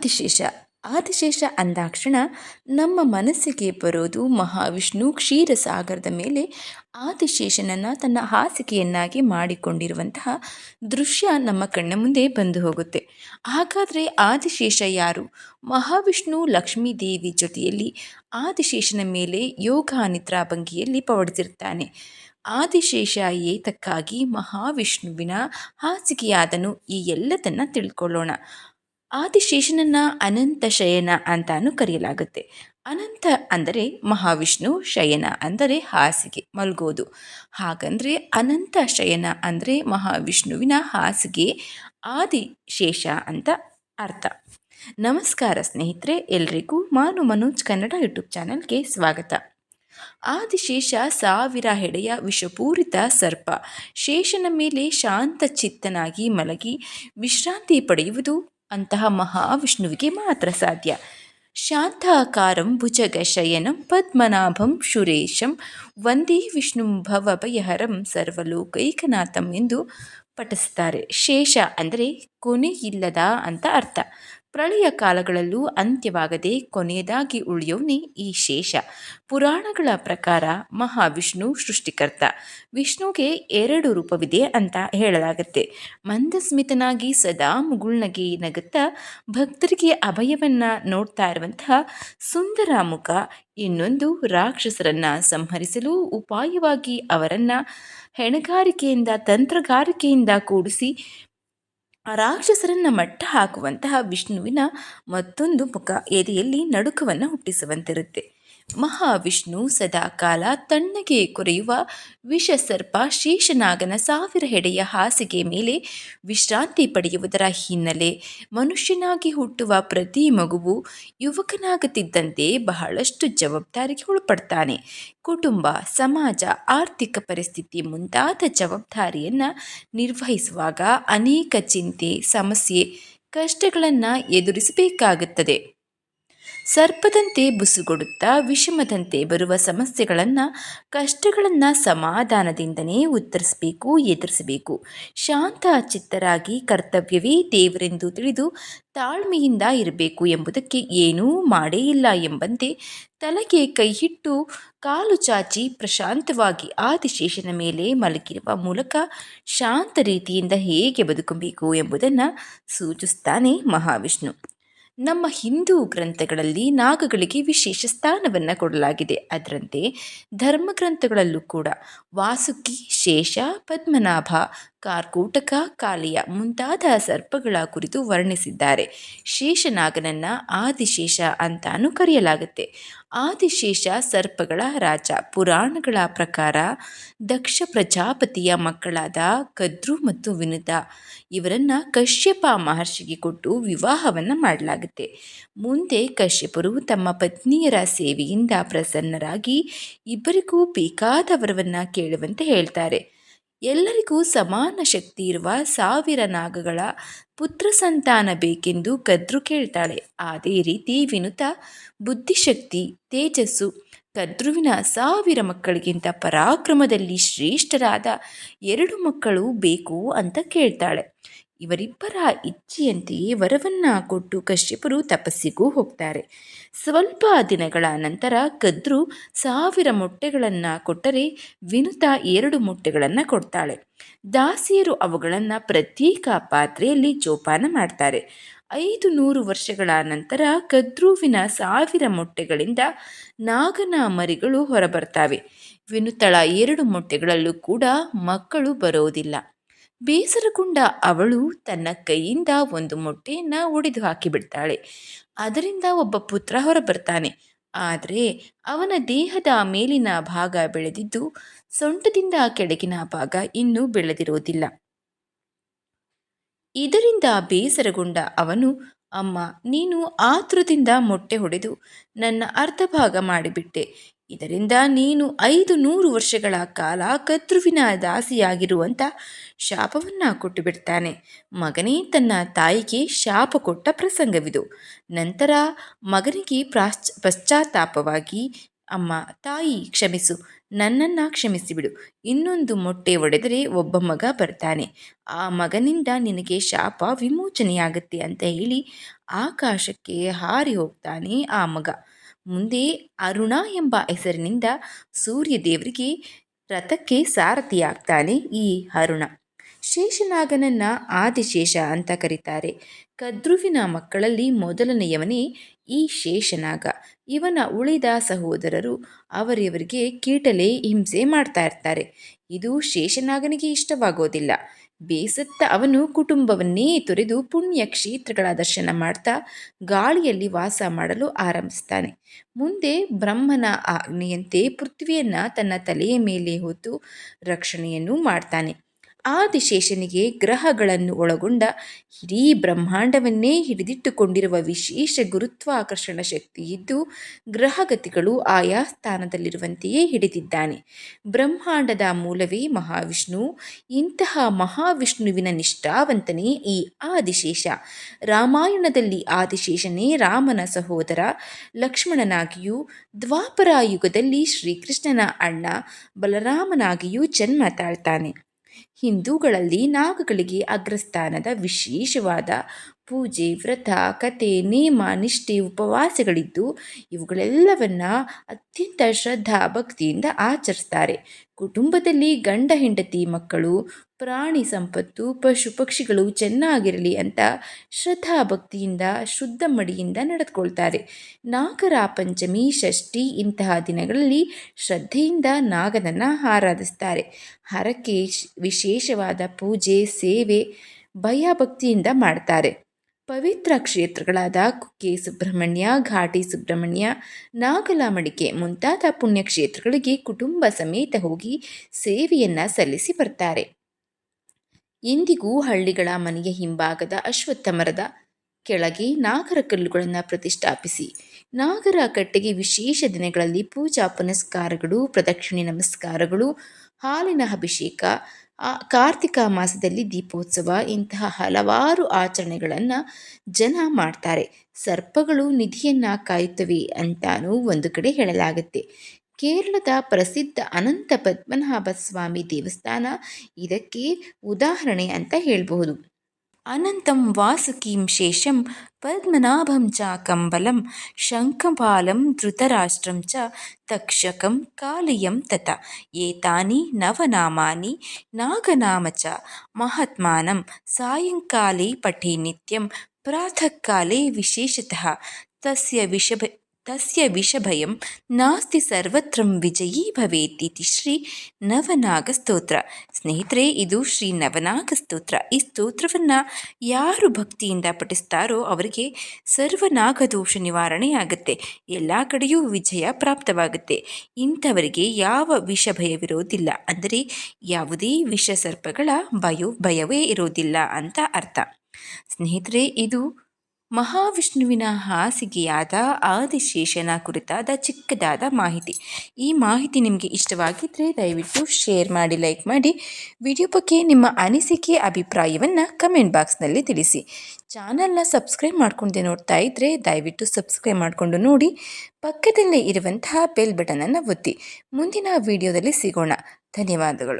ಆದಿಶೇಷ. ಆದಿಶೇಷ ಅಂದಾಕ್ಷಣ ನಮ್ಮ ಮನಸ್ಸಿಗೆ ಬರೋದು ಮಹಾವಿಷ್ಣು ಕ್ಷೀರಸಾಗರದ ಮೇಲೆ ಆದಿಶೇಷನನ್ನು ತನ್ನ ಹಾಸಿಗೆಯನ್ನಾಗಿ ಮಾಡಿಕೊಂಡಿರುವಂತಹ ದೃಶ್ಯ ನಮ್ಮ ಕಣ್ಣ ಮುಂದೆ ಬಂದು ಹೋಗುತ್ತೆ. ಹಾಗಾದರೆ ಆದಿಶೇಷ ಯಾರು? ಮಹಾವಿಷ್ಣು ಲಕ್ಷ್ಮೀ ದೇವಿ ಜೊತೆಯಲ್ಲಿ ಆದಿಶೇಷನ ಮೇಲೆ ಯೋಗ ನಿದ್ರಾ ಭಂಗಿಯಲ್ಲಿ ಪವಡಿಸಿರ್ತಾನೆ ಆದಿಶೇಷ ಏತಕ್ಕಾಗಿ ಮಹಾವಿಷ್ಣುವಿನ ಹಾಸಿಗೆಯಾದನು ಈ ಎಲ್ಲದನ್ನು ತಿಳ್ಕೊಳ್ಳೋಣ. ಆದಿಶೇಷನನ್ನ ಅನಂತ ಶಯನ ಅಂತಾನು ಕರೆಯಲಾಗುತ್ತೆ. ಅನಂತ ಅಂದರೆ ಮಹಾವಿಷ್ಣು, ಶಯನ ಅಂದರೆ ಹಾಸಿಗೆ, ಮಲ್ಗೋದು. ಹಾಗಂದರೆ ಅನಂತ ಶಯನ ಅಂದರೆ ಮಹಾವಿಷ್ಣುವಿನ ಹಾಸಿಗೆ, ಆದಿಶೇಷ ಅಂತ ಅರ್ಥ. ನಮಸ್ಕಾರ ಸ್ನೇಹಿತರೆ, ಎಲ್ರಿಗೂ ಮಾನು ಮನೋಜ್ ಕನ್ನಡ ಯೂಟ್ಯೂಬ್ ಚಾನಲ್ಗೆ ಸ್ವಾಗತ. ಆದಿಶೇಷ ಸಾವಿರ ಹೆಡೆಯ ವಿಷಪೂರಿತ ಸರ್ಪ. ಶೇಷನ ಮೇಲೆ ಶಾಂತ ಚಿತ್ತನಾಗಿ ಮಲಗಿ ವಿಶ್ರಾಂತಿ ಪಡೆಯುವುದು ಅಂತಹ ಮಹಾವಿಷ್ಣುವಿಗೆ ಮಾತ್ರ ಸಾಧ್ಯ. ಶಾಂತಾಕಾರಂ ಭುಜಗ ಶಯನಂ ಪದ್ಮನಾಭಂ ಸುರೇಶಂ ವಂದೇ ವಿಷ್ಣು ಭವಭಯಹರಂ ಸರ್ವಲೋಕೈಕನಾಥಂ ಎಂದು ಪಠಿಸ್ತಾರೆ ಶೇಷ ಅಂದರೆ ಕೊನೆಯಿಲ್ಲದ ಅಂತ ಅರ್ಥ. ಪ್ರಳಯ ಕಾಲಗಳಲ್ಲೂ ಅಂತ್ಯವಾಗದೆ ಕೊನೆಯದಾಗಿ ಉಳಿಯೋನೇ ಈ ಶೇಷ. ಪುರಾಣಗಳ ಪ್ರಕಾರ ಮಹಾವಿಷ್ಣು ಸೃಷ್ಟಿಕರ್ತ. ವಿಷ್ಣುಗೆ ಎರಡು ರೂಪವಿದೆ ಅಂತ ಹೇಳಲಾಗುತ್ತೆ. ಮಂದಸ್ಮಿತನಾಗಿ ಸದಾ ಮುಗುಳ್ನಗೆ ನಗುತ್ತಾ ಭಕ್ತರಿಗೆ ಅಭಯವನ್ನ ನೋಡ್ತಾ ಇರುವಂತಹ ಸುಂದರ ಮುಖ, ಇನ್ನೊಂದು ರಾಕ್ಷಸರನ್ನ ಸಂಹರಿಸಲು ಉಪಾಯವಾಗಿ ಅವರನ್ನ ಹೆಣಗಾರಿಕೆಯಿಂದ, ತಂತ್ರಗಾರಿಕೆಯಿಂದ ಕೂಡಿಸಿ ರಾಕ್ಷಸರನ್ನ ಮಟ್ಟ ಹಾಕುವಂತಹ ವಿಷ್ಣುವಿನ ಮತ್ತೊಂದು ಮುಖ ಎದೆಯಲ್ಲಿ ನಡುಕವನ್ನು ಹುಟ್ಟಿಸುವಂತಿರುತ್ತೆ. ಮಹಾವಿಷ್ಣು ಸದಾಕಾಲ ತಣ್ಣಗೆ ಕೊರೆಯುವ ವಿಷಸರ್ಪ ಶೇಷನಾಗನ ಸಾವಿರ ಹೆಡೆಯ ಹಾಸಿಗೆ ಮೇಲೆ ವಿಶ್ರಾಂತಿ ಪಡೆಯುವುದರ ಹಿನ್ನೆಲೆ ಮನುಷ್ಯನಾಗಿ ಹುಟ್ಟುವ ಪ್ರತಿ ಮಗುವು ಯುವಕನಾಗುತ್ತಿದ್ದಂತೆ ಬಹಳಷ್ಟು ಜವಾಬ್ದಾರಿಗೆ ಒಳಪಡ್ತಾನೆ. ಕುಟುಂಬ, ಸಮಾಜ, ಆರ್ಥಿಕ ಪರಿಸ್ಥಿತಿ ಮುಂತಾದ ಜವಾಬ್ದಾರಿಯನ್ನು ನಿರ್ವಹಿಸುವಾಗ ಅನೇಕ ಚಿಂತೆ, ಸಮಸ್ಯೆ, ಕಷ್ಟಗಳನ್ನು ಎದುರಿಸಬೇಕಾಗುತ್ತದೆ. ಸರ್ಪದಂತೆ ಬುಸುಗೊಡುತ್ತಾ ವಿಷಮದಂತೆ ಬರುವ ಸಮಸ್ಯೆಗಳನ್ನು, ಕಷ್ಟಗಳನ್ನು ಸಮಾಧಾನದಿಂದನೇ ಉತ್ತರಿಸಬೇಕು, ಎದುರಿಸಬೇಕು. ಶಾಂತ ಚಿತ್ತರಾಗಿ ಕರ್ತವ್ಯವೇ ದೇವರೆಂದು ತಿಳಿದು ತಾಳ್ಮೆಯಿಂದ ಇರಬೇಕು ಎಂಬುದಕ್ಕೆ ಏನೂ ಮಾಡೇ ಇಲ್ಲ ಎಂಬಂತೆ ತಲೆಗೆ ಕೈಹಿಟ್ಟು ಕಾಲು ಚಾಚಿ ಪ್ರಶಾಂತವಾಗಿ ಆದಿಶೇಷನ ಮೇಲೆ ಮಲಗಿರುವ ಮೂಲಕ ಶಾಂತ ರೀತಿಯಿಂದ ಹೇಗೆ ಬದುಕಬೇಕು ಎಂಬುದನ್ನು ಸೂಚಿಸ್ತಾನೆ ಮಹಾವಿಷ್ಣು. ನಮ್ಮ ಹಿಂದೂ ಗ್ರಂಥಗಳಲ್ಲಿ ನಾಗಗಳಿಗೆ ವಿಶೇಷ ಸ್ಥಾನವನ್ನು ಕೊಡಲಾಗಿದೆ. ಅದರಂತೆ ಧರ್ಮಗ್ರಂಥಗಳಲ್ಲೂ ಕೂಡ ವಾಸುಕಿ ಶೇಷ ಪದ್ಮನಾಭ ಕಾರ್ಕೂಟಕ ಕಾಲಿಯ ಮುಂತಾದ ಸರ್ಪಗಳ ಕುರಿತು ವರ್ಣಿಸಿದ್ದಾರೆ. ಶೇಷನಾಗನನ್ನ ಆದಿಶೇಷ ಅಂತಾನೂ ಕರೆಯಲಾಗುತ್ತೆ. ಆದಿಶೇಷ ಸರ್ಪಗಳ ರಾಜ. ಪುರಾಣಗಳ ಪ್ರಕಾರ ದಕ್ಷ ಪ್ರಜಾಪತಿಯ ಮಕ್ಕಳಾದ ಕದ್ರು ಮತ್ತು ವಿನುತ ಇವರನ್ನ ಕಶ್ಯಪ ಮಹರ್ಷಿಗೆ ಕೊಟ್ಟು ವಿವಾಹವನ್ನು ಮಾಡಲಾಗುತ್ತೆ. ಮುಂದೆ ಕಶ್ಯಪರು ತಮ್ಮ ಪತ್ನಿಯರ ಸೇವೆಯಿಂದ ಪ್ರಸನ್ನರಾಗಿ ಇಬ್ಬರಿಗೂ ಬೇಕಾದ ವರವನ್ನು ಕೇಳುವಂತೆ ಹೇಳ್ತಾರೆ. ಎಲ್ಲರಿಗೂ ಸಮಾನ ಶಕ್ತಿ ಇರುವ ಸಾವಿರ ನಾಗಗಳ ಪುತ್ರ ಸಂತಾನ ಬೇಕೆಂದು ಕದ್ರು ಕೇಳ್ತಾಳೆ. ಅದೇ ರೀತಿ ವಿನುತ, ಬುದ್ಧಿಶಕ್ತಿ, ತೇಜಸ್ಸು, ಕದ್ರುವಿನ ಸಾವಿರ ಮಕ್ಕಳಿಗಿಂತ ಪರಾಕ್ರಮದಲ್ಲಿ ಶ್ರೇಷ್ಠರಾದ ಎರಡು ಮಕ್ಕಳು ಬೇಕು ಅಂತ ಕೇಳ್ತಾಳೆ. ಇವರಿಬ್ಬರ ಇಚ್ಛೆಯಂತೆಯೇ ವರವನ್ನ ಕೊಟ್ಟು ಕಶ್ಯಪರು ತಪಸ್ಸಿಗೂ ಹೋಗ್ತಾರೆ. ಸ್ವಲ್ಪ ದಿನಗಳ ನಂತರ ಕದ್ರು ಸಾವಿರ ಮೊಟ್ಟೆಗಳನ್ನು ಕೊಟ್ಟರೆ ವಿನುತ ಎರಡು ಮೊಟ್ಟೆಗಳನ್ನು ಕೊಡ್ತಾಳೆ. ದಾಸಿಯರು ಅವುಗಳನ್ನು ಪ್ರತ್ಯೇಕ ಪಾತ್ರೆಯಲ್ಲಿ ಜೋಪಾನ ಮಾಡ್ತಾರೆ. ಐದು ನೂರು ವರ್ಷಗಳ ನಂತರ ಕದ್ರುವಿನ ಸಾವಿರ ಮೊಟ್ಟೆಗಳಿಂದ ನಾಗನ ಮರಿಗಳು ಹೊರಬರ್ತಾವೆ. ವಿನುತಳ ಎರಡು ಮೊಟ್ಟೆಗಳಲ್ಲೂ ಕೂಡ ಮಕ್ಕಳು ಬರೋದಿಲ್ಲ. ಬೇಸರಗೊಂಡ ಅವಳು ತನ್ನ ಕೈಯಿಂದ ಒಂದು ಮೊಟ್ಟೆಯನ್ನು ಒಡೆದು ಹಾಕಿಬಿಡ್ತಾಳೆ. ಅದರಿಂದ ಒಬ್ಬ ಪುತ್ರ ಹೊರಬರ್ತಾನೆ. ಆದರೆ ಅವನ ದೇಹದ ಮೇಲಿನ ಭಾಗ ಬೆಳೆದಿದ್ದು ಸೊಂಟದಿಂದ ಕೆಳಗಿನ ಭಾಗ ಇನ್ನೂ ಬೆಳೆದಿರುವುದಿಲ್ಲ. ಇದರಿಂದ ಬೇಸರಗೊಂಡ ಅವನು, ಅಮ್ಮ, ನೀನು ಆತುರದಿಂದ ಮೊಟ್ಟೆ ಹೊಡೆದು ನನ್ನ ಅರ್ಧ ಭಾಗ ಮಾಡಿಬಿಟ್ಟೆ. ಇದರಿಂದ ನೀನು ಐದು ನೂರು ವರ್ಷಗಳ ಕಾಲ ಕತ್ರುವಿನ ದಾಸಿಯಾಗಿರುವಂಥ ಶಾಪವನ್ನು ಕೊಟ್ಟು ಬಿಡ್ತಾನೆ ಮಗನೇ ತನ್ನ ತಾಯಿಗೆ ಶಾಪ ಕೊಟ್ಟ ಪ್ರಸಂಗವಿದು. ನಂತರ ಮಗನಿಗೆ ಪ್ರಾಶ್ಚ ಪಶ್ಚಾತ್ತಾಪವಾಗಿ, ಅಮ್ಮ, ತಾಯಿ, ಕ್ಷಮಿಸು. ನನ್ನನ್ನು ಕ್ಷಮಿಸಿಬಿಡು. ಇನ್ನೊಂದು ಮೊಟ್ಟೆ ಒಡೆದರೆ ಒಬ್ಬ ಮಗ ಬರ್ತಾನೆ. ಆ ಮಗನಿಂದ ನಿನಗೆ ಶಾಪ ವಿಮೋಚನೆಯಾಗುತ್ತೆ ಅಂತ ಹೇಳಿ ಆಕಾಶಕ್ಕೆ ಹಾರಿ ಹೋಗ್ತಾನೆ ಆ ಮಗ. ಮುಂದೆ ಅರುಣ ಎಂಬ ಹೆಸರಿನಿಂದ ಸೂರ್ಯದೇವರಿಗೆ ರಥಕ್ಕೆ ಸಾರಥಿಯಾಗ್ತಾನೆ ಈ ಅರುಣ. ಶೇಷನಾಗನನ್ನ ಆದಿಶೇಷ ಅಂತ ಕರೀತಾರೆ. ಕದ್ರುವಿನ ಮಕ್ಕಳಲ್ಲಿ ಮೊದಲನೆಯವನೇ ಈ ಶೇಷನಾಗ. ಇವನ ಉಳಿದ ಸಹೋದರರು ಅವರಿವರಿಗೆ ಕೀಟಲೆ ಹಿಂಸೆ ಮಾಡ್ತಾ ಇರ್ತಾರೆ. ಇದು ಶೇಷನಾಗನಿಗೆ ಇಷ್ಟವಾಗೋದಿಲ್ಲ. ಬೇಸತ್ತ ಅವನು ಕುಟುಂಬವನ್ನೇ ತೊರೆದು ಪುಣ್ಯ ಕ್ಷೇತ್ರಗಳ ದರ್ಶನ ಮಾಡ್ತಾ ಗಾಳಿಯಲ್ಲಿ ವಾಸ ಮಾಡಲು ಆರಂಭಿಸ್ತಾನೆ. ಮುಂದೆ ಬ್ರಹ್ಮನ ಆಜ್ಞೆಯಂತೆ ಪೃಥ್ವಿಯನ್ನು ತನ್ನ ತಲೆಯ ಮೇಲೆ ಹೊತ್ತು ರಕ್ಷಣೆಯನ್ನು ಮಾಡ್ತಾನೆ. ಆದಿಶೇಷನಿಗೆ ಗ್ರಹಗಳನ್ನು ಒಳಗೊಂಡ ಇಡೀ ಬ್ರಹ್ಮಾಂಡವನ್ನೇ ಹಿಡಿದಿಟ್ಟುಕೊಂಡಿರುವ ವಿಶೇಷ ಗುರುತ್ವಾಕರ್ಷಣ ಶಕ್ತಿ ಇದ್ದು ಗ್ರಹಗತಿಗಳು ಆಯಾ ಸ್ಥಾನದಲ್ಲಿರುವಂತೆಯೇ ಹಿಡಿದಿದ್ದಾನೆ. ಬ್ರಹ್ಮಾಂಡದ ಮೂಲವೇ ಮಹಾವಿಷ್ಣು, ಇಂತಹ ಮಹಾವಿಷ್ಣುವಿನ ನಿಷ್ಠಾವಂತನೇ ಈ ಆದಿಶೇಷ. ರಾಮಾಯಣದಲ್ಲಿ ಆದಿಶೇಷನೇ ರಾಮನ ಸಹೋದರ, ಲಕ್ಷ್ಮಣನಾಗಿಯೂ ದ್ವಾಪರ ಯುಗದಲ್ಲಿ ಶ್ರೀಕೃಷ್ಣನ ಅಣ್ಣ ಬಲರಾಮನಾಗಿಯೂ ಜನ್ಮ ತಾಳ್ತಾನೆ. ಹಿಂದೂಗಳಲ್ಲಿ ನಾಗಗಳಿಗೆ ಅಗ್ರಸ್ಥಾನದ ವಿಶೇಷವಾದ ಪೂಜೆ, ವ್ರತ ಕತೆ ನೇಮ, ನಿಷ್ಠೆ, ಉಪವಾಸಗಳಿದ್ದು ಇವುಗಳೆಲ್ಲವನ್ನ ಅತ್ಯಂತ ಶ್ರದ್ಧಾ ಭಕ್ತಿಯಿಂದ ಆಚರಿಸ್ತಾರೆ. ಕುಟುಂಬದಲ್ಲಿ ಗಂಡ ಹೆಂಡತಿ ಮಕ್ಕಳು ಪ್ರಾಣಿ ಸಂಪತ್ತು, ಪಶು ಪಕ್ಷಿಗಳು ಚೆನ್ನಾಗಿರಲಿ ಅಂತ ಶ್ರದ್ಧಾ ಭಕ್ತಿಯಿಂದ, ಶುದ್ಧ ಮಡಿಯಿಂದ ನಡೆದುಕೊಳ್ತಾರೆ. ನಾಗರ ಪಂಚಮಿ, ಷಷ್ಠಿ ಇಂತಹ ದಿನಗಳಲ್ಲಿ ಶ್ರದ್ಧೆಯಿಂದ ನಾಗನನ್ನು ಆರಾಧಿಸ್ತಾರೆ. ಹರಕೆ ವಿಶೇಷವಾದ ಪೂಜೆ, ಸೇವೆ ಭಯಭಕ್ತಿಯಿಂದ ಮಾಡ್ತಾರೆ. ಪವಿತ್ರ ಕ್ಷೇತ್ರಗಳಾದ ಕುಕ್ಕೆ ಸುಬ್ರಹ್ಮಣ್ಯ, ಘಾಟಿ ಸುಬ್ರಹ್ಮಣ್ಯ ನಾಗಲಾಮಡಿಕೆ ಮುಂತಾದ ಪುಣ್ಯಕ್ಷೇತ್ರಗಳಿಗೆ ಕುಟುಂಬ ಸಮೇತ ಹೋಗಿ ಸೇವೆಯನ್ನು ಸಲ್ಲಿಸಿ ಬರ್ತಾರೆ. ಇಂದಿಗೂ ಹಳ್ಳಿಗಳ ಮನೆಯ ಹಿಂಭಾಗದ ಅಶ್ವತ್ಥ ಮರದ ಕೆಳಗೆ ನಾಗರ ಕಲ್ಲುಗಳನ್ನು ಪ್ರತಿಷ್ಠಾಪಿಸಿ. ನಾಗರ ಕಟ್ಟೆಗೆ ವಿಶೇಷ ದಿನಗಳಲ್ಲಿ ಪೂಜಾ ಪುನಸ್ಕಾರಗಳು, ಪ್ರದಕ್ಷಿಣೆ ನಮಸ್ಕಾರಗಳು, ಹಾಲಿನ ಅಭಿಷೇಕ ಕಾರ್ತಿಕ ಮಾಸದಲ್ಲಿ ದೀಪೋತ್ಸವ ಇಂತಹ ಹಲವಾರು ಆಚರಣೆಗಳನ್ನು ಜನ ಮಾಡ್ತಾರೆ. ಸರ್ಪಗಳು ನಿಧಿಯನ್ನು ಕಾಯುತ್ತವೆ ಅಂತಾನೂ ಒಂದು ಕಡೆ ಹೇಳಲಾಗುತ್ತೆ. ಕೇರಳದ ಪ್ರಸಿದ್ಧ ಅನಂತ ಪದ್ಮನಾಭ ಸ್ವಾಮಿ ದೇವಸ್ಥಾನ ಇದಕ್ಕೆ ಉದಾಹರಣೆ ಅಂತ ಹೇಳಬಹುದು. ಅನಂತಂ ವಾಸುಕೀಂ ಶೇಷಂ ಪದ್ಮನಾಭಂ ಚ ಕಂಬಲಂ ಶಂಖಪಾಲಂ ಧೃತರಾಷ್ಟ್ರಂ ಚ ತಕ್ಷಕಂ ಕಾಲಿಯಂ ತತ ಏತಾನಿ ನವನಾಮಾನಿ ನಾಗನಾಮ ಚ ಮಹಾತ್ಮಾನಂ ಸಾಯಂಕಾಲೇ ಪಠೇ ನಿತ್ಯಂ ಪ್ರಾತಃ ಕಾಲೇ ವಿಶೇಷತಃ ತಸ್ಯ ವಿಷಭ ತಸ್ಯ ವಿಷಭಯಂ ನಾಸ್ತಿ ಸರ್ವತ್ರಂ ವಿಜಯೀ ಭವೇತ್ ಇತಿ ಶ್ರೀ ನವನಾಗ ಸ್ತೋತ್ರ ಸ್ನೇಹಿತರೆ ಇದು ಶ್ರೀ ನವನಾಗ ಸ್ತೋತ್ರ ಈ ಸ್ತೋತ್ರವನ್ನು ಯಾರು ಭಕ್ತಿಯಿಂದ ಪಠಿಸ್ತಾರೋ ಅವರಿಗೆ ಸರ್ವನಾಗ ದೋಷ ನಿವಾರಣೆಯಾಗುತ್ತೆ. ಎಲ್ಲ ಕಡೆಯೂ ವಿಜಯ ಪ್ರಾಪ್ತವಾಗುತ್ತೆ. ಇಂಥವರಿಗೆ ಯಾವ ವಿಷ ಭಯವಿರೋದಿಲ್ಲ ಅಂದರೆ ಯಾವುದೇ ವಿಷ ಸರ್ಪಗಳ ಭಯೋ ಭಯವೇ ಇರೋದಿಲ್ಲ ಅಂತ ಅರ್ಥ. ಸ್ನೇಹಿತರೆ, ಇದು ಮಹಾವಿಷ್ಣುವಿನ ಹಾಸಿಗೆಯಾದ ಆದಿಶೇಷನ ಕುರಿತಾದ ಚಿಕ್ಕದಾದ ಮಾಹಿತಿ. ಈ ಮಾಹಿತಿ ನಿಮಗೆ ಇಷ್ಟವಾಗಿದ್ದರೆ ದಯವಿಟ್ಟು ಶೇರ್ ಮಾಡಿ ಲೈಕ್ ಮಾಡಿ. ವಿಡಿಯೋ ಬಗ್ಗೆ ನಿಮ್ಮ ಅನಿಸಿಕೆ, ಅಭಿಪ್ರಾಯವನ್ನು ಕಮೆಂಟ್ ಬಾಕ್ಸ್ನಲ್ಲಿ ತಿಳಿಸಿ. ಚಾನಲ್ನ ಸಬ್ಸ್ಕ್ರೈಬ್ ಮಾಡ್ಕೊಂಡೆ ನೋಡ್ತಾ ಇದ್ದರೆ ದಯವಿಟ್ಟು ಸಬ್ಸ್ಕ್ರೈಬ್ ಮಾಡಿಕೊಂಡು ನೋಡಿ. ಪಕ್ಕದಲ್ಲೇ ಇರುವಂತಹ ಬೆಲ್ ಬಟನನ್ನು ಒತ್ತಿ. ಮುಂದಿನ ವಿಡಿಯೋದಲ್ಲಿ ಸಿಗೋಣ. ಧನ್ಯವಾದಗಳು.